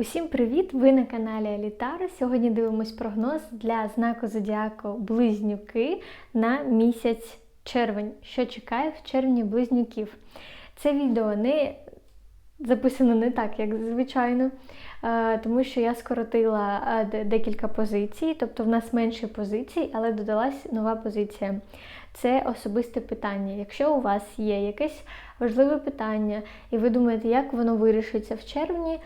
Усім привіт! Ви на каналі Алітара. Сьогодні дивимось прогноз для знаку Зодіаку Близнюки на місяць червень, що чекає в червні близнюків. Це відео не записано не так, як звичайно, е, тому що я скоротила е, декілька позицій, тобто в нас менше позицій, але додалась нова позиція. Це особисте питання. Якщо у вас є якесь важливе питання, і ви думаєте, як воно вирішиться в червні.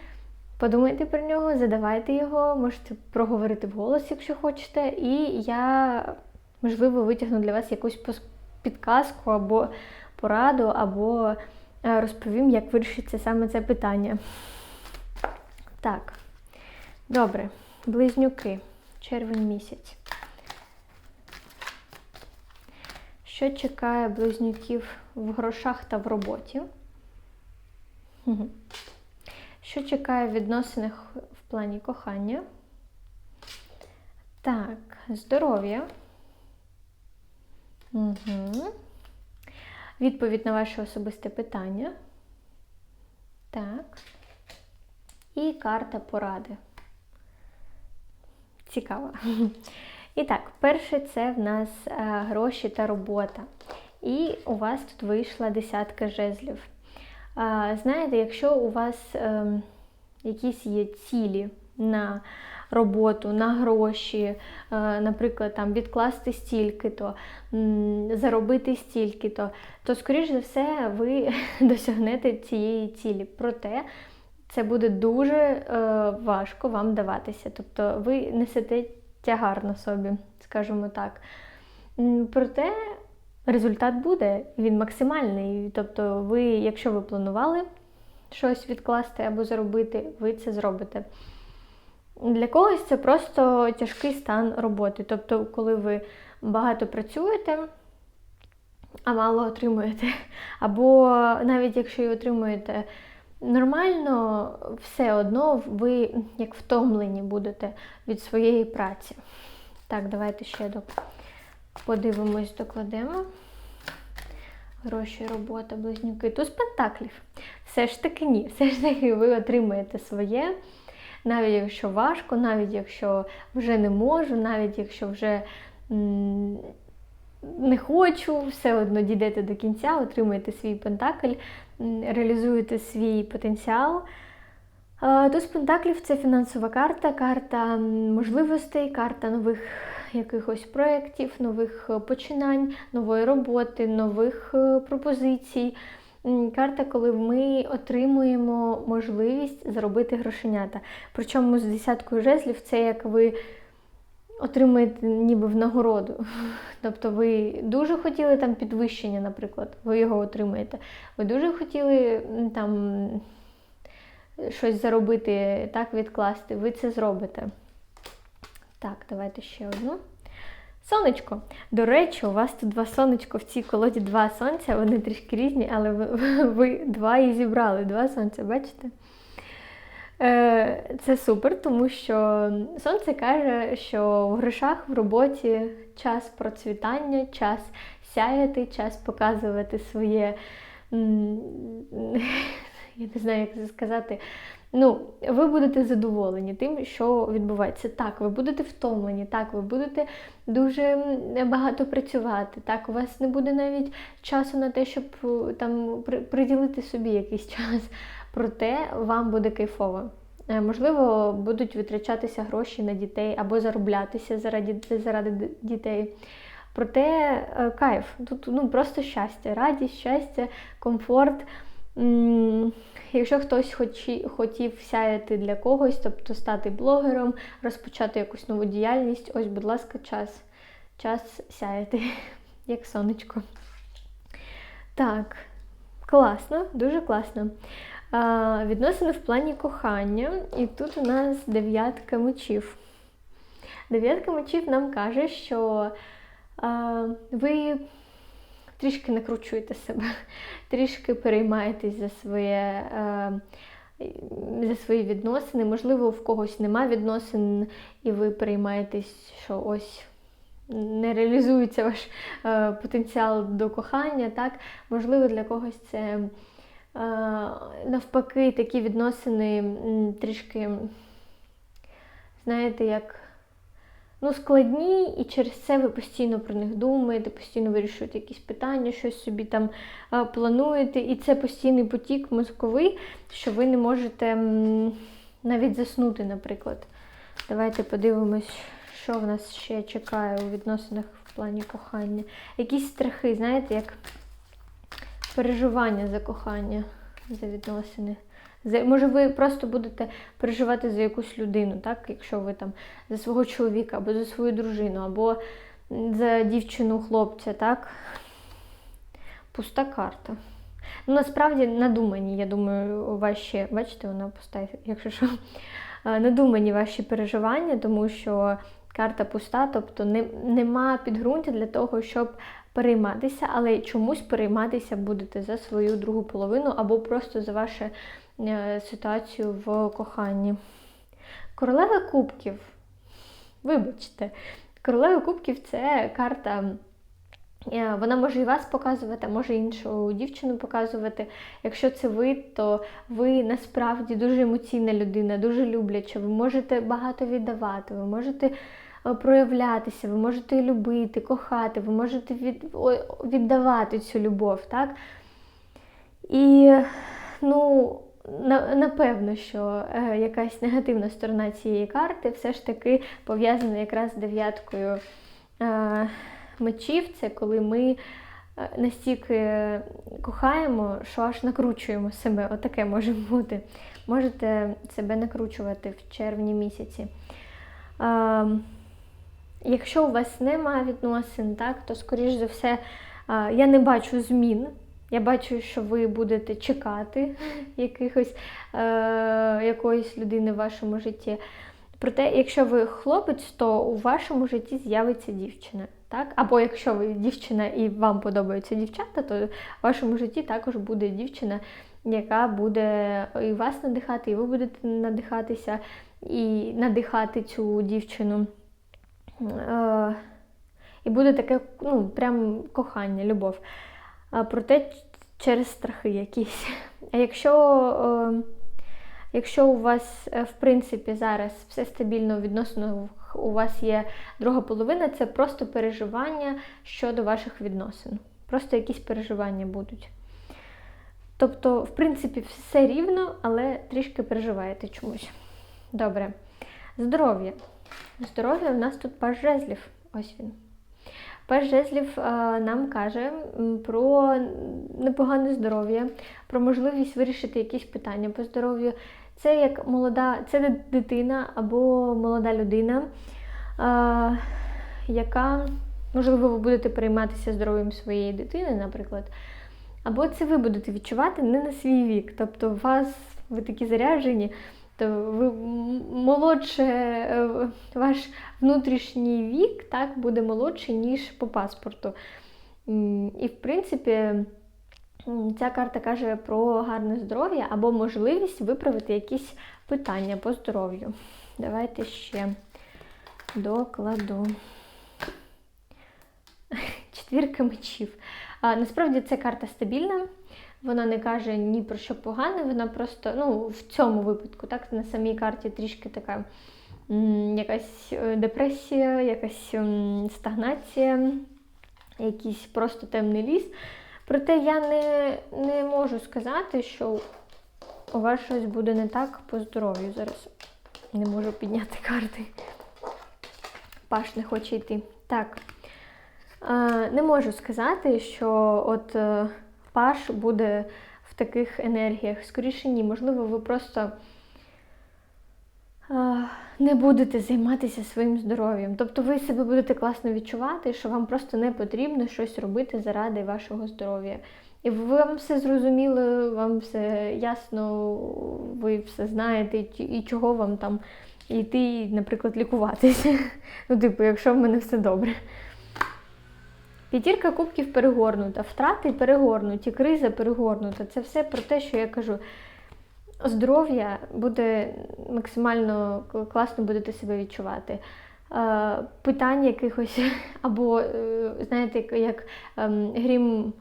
Подумайте про нього, задавайте його, можете проговорити вголос, якщо хочете, і я, можливо, витягну для вас якусь підказку або пораду, або е, розповім, як вирішиться саме це питання. Так, добре, близнюки, червень місяць. Що чекає близнюків в грошах та в роботі? Що чекає в відносинах в плані кохання? Так, здоров'я. Угу. Відповідь на ваше особисте питання. Так. І карта поради. Цікаво. І так, перше це в нас е, гроші та робота. І у вас тут вийшла десятка жезлів. Знаєте, якщо у вас ем, якісь є цілі на роботу, на гроші, е, наприклад, там відкласти стільки-то, заробити стільки-то, то, скоріш за все, ви досягнете цієї цілі. Проте це буде дуже е, важко вам даватися. Тобто ви несете тягар на собі, скажімо так. Проте результат буде, він максимальний. Тобто, ви, якщо ви планували щось відкласти або зробити, ви це зробите. Для когось це просто тяжкий стан роботи. Тобто, коли ви багато працюєте, а мало отримуєте. Або навіть якщо і отримуєте нормально, все одно ви як втомлені будете від своєї праці. Так, давайте ще до Подивимось, докладемо. Гроші, робота, близнюки. Туз пентаклів. Все ж таки ні. Все ж таки ви отримаєте своє. Навіть якщо важко, навіть якщо вже не можу, навіть якщо вже не хочу, все одно дійдете до кінця, отримаєте свій пентакль, реалізуєте свій потенціал. Туз пентаклів це фінансова карта, карта можливостей, карта нових якихось проєктів, нових е, починань, нової роботи, нових е, пропозицій. Карта, коли ми отримуємо можливість зробити грошенята. Причому з десяткою жезлів це як ви отримуєте ніби в нагороду. Тобто ви дуже хотіли там підвищення, наприклад, ви його отримаєте. Ви дуже хотіли там щось заробити, так відкласти, ви це зробите. Так, давайте ще одну. Сонечко. До речі, у вас тут два сонечко в цій колоді два сонця, вони трішки різні, але ви, ви два і зібрали, два сонця, бачите? Е, це супер, тому що сонце каже, що в грошах в роботі час процвітання, час сяяти, час показувати своє, я не знаю, як це сказати, ну, ви будете задоволені тим, що відбувається. Так, ви будете втомлені, так, ви будете дуже багато працювати. Так, у вас не буде навіть часу на те, щоб е, там приділити собі якийсь час. Проте вам буде кайфово. Е, можливо, будуть витрачатися гроші на дітей або зароблятися заради, заради дітей. Проте е, кайф, тут ну, просто щастя, радість, щастя, комфорт. Якщо хтось хотів сяяти для когось, тобто стати блогером, розпочати якусь нову діяльність, ось, будь ласка, час час сяяти, як сонечко. Так, класно, дуже класно. А, Відносини в плані кохання, і тут у нас дев'ятка мечів. Дев'ятка мечів нам каже, що а, ви трішки накручуєте себе, трішки переймаєтесь за своє. Е, за свої відносини, можливо, в когось нема відносин, і ви переймаєтесь, що ось не реалізується ваш е, потенціал до кохання. так? Можливо, для когось це навпаки, такі відносини трішки, знаєте, як ну, складні, і через це ви постійно про них думаєте, постійно вирішуєте якісь питання, щось собі там плануєте. І це постійний потік мозковий, що ви не можете навіть заснути, наприклад. Давайте подивимось, що в нас ще чекає у відносинах в плані кохання. Якісь страхи, знаєте, як переживання за кохання, за відносини. Може, ви просто будете переживати за якусь людину, так? якщо ви там за свого чоловіка, або за свою дружину, або за дівчину хлопця, так? Пуста карта. Ну, Насправді надумані, я думаю, ваші, бачите, вона пуста, якщо що, надумані ваші переживання, тому що карта пуста, тобто не, нема підґрунтя для того, щоб перейматися, але чомусь перейматися будете за свою другу половину або просто за вашу е, ситуацію в коханні. Королева кубків. Вибачте, королева кубків це карта. Е, вона може і вас показувати, а може іншу дівчину показувати. Якщо це ви, то ви насправді дуже емоційна людина, дуже любляча. Ви можете багато віддавати, ви можете проявлятися, ви можете любити, кохати, ви можете від, віддавати цю любов. так? І, ну, Напевно, що е, якась негативна сторона цієї карти все ж таки пов'язана якраз з дев'яткою е, мечів. Це коли ми настільки кохаємо, що аж накручуємо себе. Отаке може бути. Можете себе накручувати в червні місяці. Якщо у вас немає відносин, так, то, скоріш за все, я не бачу змін. Я бачу, що ви будете чекати якихось, е, якоїсь людини в вашому житті. Проте, якщо ви хлопець, то у вашому житті з'явиться дівчина. Так? Або якщо ви дівчина і вам подобаються дівчата, то в вашому житті також буде дівчина, яка буде і вас надихати, і ви будете надихатися, і надихати цю дівчину. Е, і буде таке ну, прям кохання, любов. Проте через страхи якісь. А якщо е, якщо у вас, е, в принципі, зараз все стабільно відносно у вас є друга половина, це просто переживання щодо ваших відносин. Просто якісь переживання будуть. Тобто, в принципі, все рівно, але трішки переживаєте чомусь. Добре. Здоров'я. Здоров'я у нас тут паж жезлів. Ось він. Паж жезлів нам каже про непогане здоров'я, про можливість вирішити якісь питання по здоров'ю. Це як молода, це дитина або молода людина, яка, можливо, ви будете перейматися здоров'ям своєї дитини, наприклад. Або це ви будете відчувати не на свій вік. Тобто, у вас ви такі заряджені. Тобто ви молодше, е, ваш внутрішній вік так, буде молодший, ніж по паспорту. І, в принципі, ця карта каже про гарне здоров'я або можливість виправити якісь питання по здоров'ю. Давайте ще докладу. Четвірка мечів. А, Насправді це карта стабільна. Вона не каже ні про що погане, вона просто, ну, в цьому випадку, так, на самій карті трішки така якась е, депресія, якась стагнація, якийсь просто темний ліс. Проте я не, не можу сказати, що у вас щось буде не так по здоров'ю. Зараз не можу підняти карти. Паш не хоче йти. Так. Не можу сказати, що от е, Паш буде в таких енергіях. Скоріше ні, можливо, ви просто не будете займатися своїм здоров'ям. Тобто ви себе будете класно відчувати, що вам просто не потрібно щось робити заради вашого здоров'я. І вам все зрозуміло, вам все ясно, ви все знаєте, і чого вам там йти, наприклад, лікуватися. Ну, типу, якщо в мене все добре. П'ятірка кубків перегорнута, втрати перегорнуті, криза перегорнута. Це все про те, що я кажу. Здоров'я буде максимально класно будете себе відчувати. Питань якихось, або, е, знаєте, як ем, грім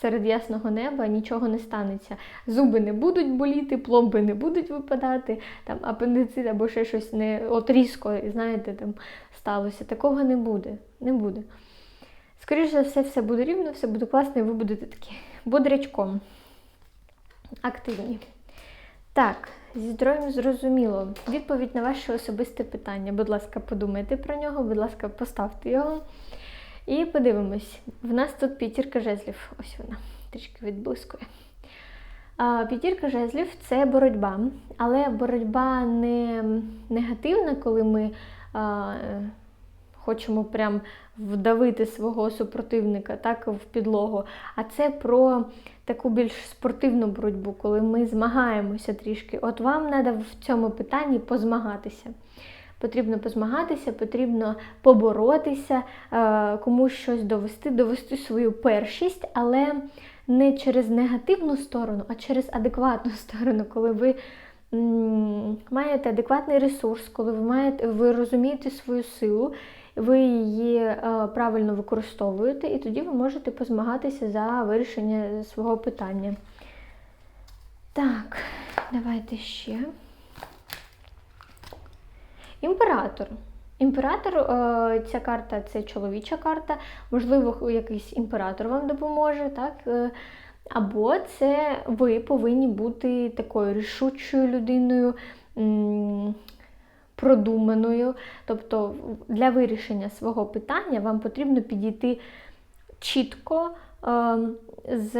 серед ясного неба нічого не станеться. Зуби не будуть боліти, пломби не будуть випадати, там апендицит або ще щось не от різко, знаєте, там сталося. Такого не буде. Не буде. Скоріше за все, все буде рівно, все буде класно, і ви будете такі бодрячком. Активні. Так, зі здоров'ям зрозуміло. Відповідь на ваше особисте питання. Будь ласка, подумайте про нього, будь ласка, поставте його. І подивимось. В нас тут п'ятірка жезлів. Ось вона, трішки відблискує. П'ятірка жезлів це боротьба, але боротьба не негативна, коли ми хочемо прям вдавити свого супротивника так, в підлогу. А це про таку більш спортивну боротьбу, коли ми змагаємося трішки. От вам треба в цьому питанні позмагатися. Потрібно позмагатися, потрібно поборотися, е, комусь щось довести, довести свою першість, але не через негативну сторону, а через адекватну сторону, коли ви маєте адекватний ресурс, коли ви маєте, ви розумієте свою силу, ви її е, правильно використовуєте, і тоді ви можете позмагатися за вирішення свого питання. Так, давайте ще. Імператор. Імператор, е, ця карта це чоловіча карта, можливо, якийсь імператор вам допоможе, так? Е, або це ви повинні бути такою рішучою людиною, продуманою. Тобто для вирішення свого питання вам потрібно підійти чітко, е, з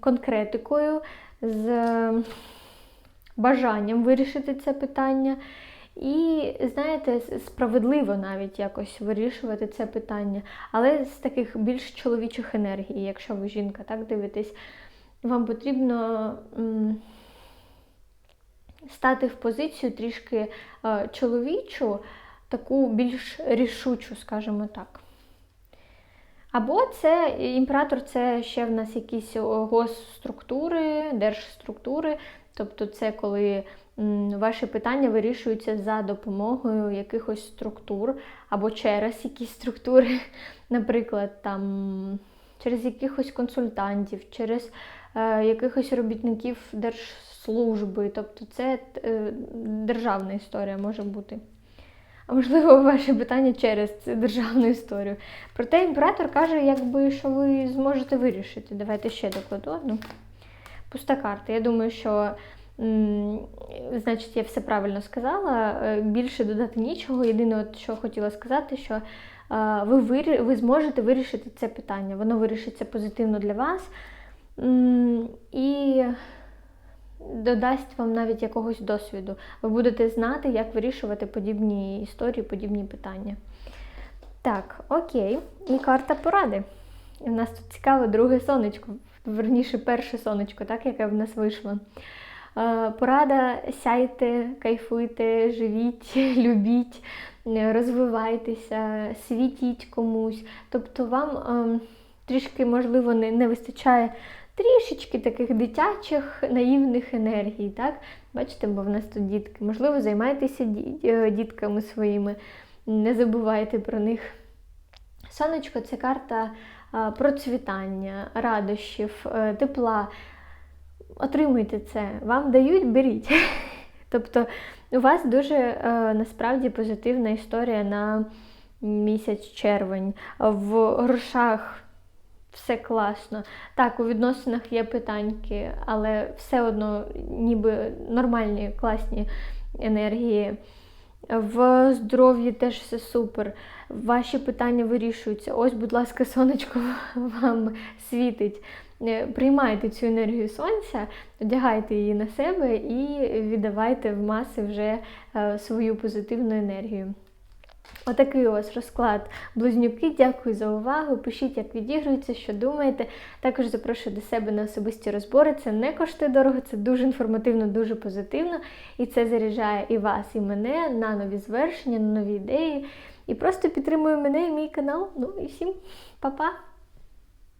конкретикою, з бажанням вирішити це питання. І, знаєте, справедливо навіть якось вирішувати це питання, але з таких більш чоловічих енергій, якщо ви жінка, так дивитесь, вам потрібно стати в позицію трішки е, чоловічу, таку більш рішучу, скажімо так. Або це імператор це ще в нас якісь госструктури, держструктури, тобто це коли ваші питання вирішуються за допомогою якихось структур або через якісь структури, наприклад, там через якихось консультантів, через якихось робітників держслужби. Тобто це е, державна історія може бути. А можливо, ваше питання через державну історію. Проте імператор каже, якби, що ви зможете вирішити. Давайте ще докладу одну. Пуста карта. Я думаю, що Значить, я все правильно сказала. Е, більше додати нічого. Єдине, от, що хотіла сказати, що е, ви ви зможете вирішити це питання. Воно вирішиться позитивно для вас і додасть вам навіть якогось досвіду. Ви будете знати, як вирішувати подібні історії, подібні питання. Так, окей. І карта поради. І в нас тут цікаве друге сонечко, верніше перше сонечко, так, яке в нас вийшло. Е, порада сяйте, кайфуйте, живіть, любіть, розвивайтеся, світіть комусь. Тобто вам ем, трішки, можливо, не, не вистачає трішечки таких дитячих наївних енергій. так? Бачите, бо в нас тут дітки. Можливо, займайтеся е, дітками своїми, не забувайте про них. Сонечко це карта е, процвітання, радощів, тепла отримуйте це, вам дають, беріть. Тобто у вас дуже е, насправді позитивна історія на місяць червень. В грошах все класно. Так, у відносинах є питаньки, але все одно ніби нормальні, класні енергії. В здоров'ї теж все супер. Ваші питання вирішуються. Ось, будь ласка, сонечко вам світить. Е, приймайте цю енергію сонця, одягайте її на себе і віддавайте в маси вже е, свою позитивну енергію. Отакий у вас розклад близнюки. Дякую за увагу. Пишіть, як відігрується, що думаєте. Також запрошую до себе на особисті розбори. Це не коштує дорого, це дуже інформативно, дуже позитивно. І це заряджає і вас, і мене на нові звершення, на нові ідеї. І просто підтримує мене і мій канал. Ну і всім па-па!